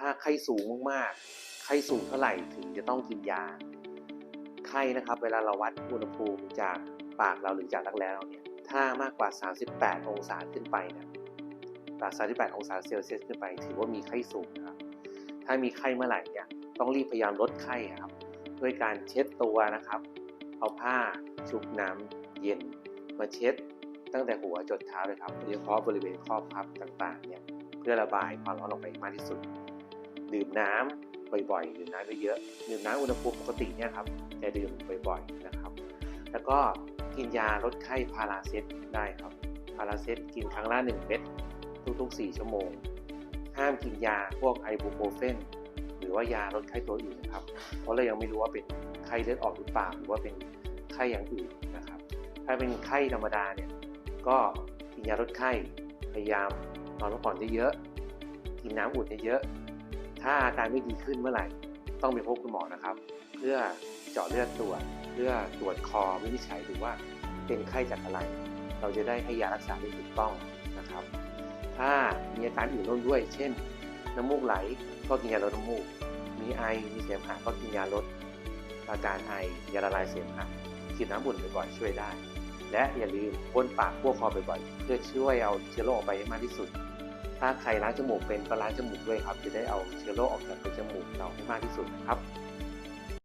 ถ้าไข้สูงมากๆ ไข้สูงเท่าไหร่ถึงจะต้องกินยา ไข้นะครับ เวลาเราวัดอุณหภูมิจากปากเราหรือจากรักแร้เราเนี่ย ถ้ามากกว่า 38 องศาขึ้นไปนี่ยจาก38 องศาเซลเซียสขึ้นไป ถือว่ามีไข้สูงนะครับ ถ้ามีไข้เมื่อไหร่เนี่ย ต้องรีบพยายามลดไข้ครับ ด้วยการเช็ดตัวนะครับ เอาผ้าชุบน้ำเย็น มาเช็ดตั้งแต่หัวจดเท้าเลยครับโดยเฉพาะบริเวณข้อพับต่างๆเนี่ยเพื่อระบายความร้อนออกไปมากที่สุด ดื่มน้ำบ่อยๆดื่มน้ำเยอะๆดื่มน้ำอุณหภูมิปกติเนี่ยครับแต่ดื่มบ่อยๆนะครับ แล้วก็กินยาลดไข้พาราเซตได้ครับพาราเซตกินครั้งละ1เม็ดทุกๆ 4 ชั่วโมง ห้ามกินยาพวกไอบูโปรเฟนหรือว่ายาลดไข้ตัวอื่นนะครับ เพราะเรายังไม่รู้ว่าเป็นไข้เลือดออกหรือเปล่าหรือว่าเป็นไข้อย่างอื่นนะครับ ถ้าเป็นไข้ธรรมดาเนี่ยก็กินยาลดไข้พยายามนอนพักผ่อนเยอะๆกินน้ำอุ่นเยอะๆ ถ้าอาการไม่ดีขึ้นเมื่อไหร่ ต้องไปพบคุณหมอนะครับ เพื่อเจาะเลือดตรวจ เพื่อตรวจคอวินิจฉัยดูว่าเป็นไข้จากอะไร เราจะได้ให้ยารักษาที่ถูกต้องนะครับ ถ้ามีอาการอื่นร่วมด้วย เช่น น้ำมูกไหลก็กินยาลดน้ำมูก มีไอ มีเสมหะก็กินยาลดอาการไอยาละลายเสมหะกินน้ำอุ่นบ่อยๆช่วยได้ และอย่าลืมพ่นปากพวกคอบ่อยๆเพื่อช่วยเอาเชื้อโรคออกไปให้มากที่สุด ถ้าใครล้างจมูกเป็นก็ล้างจมูกด้วยครับ จะได้เอาเชื้อโรคออกจากจมูกเราให้มากที่สุดนะครับ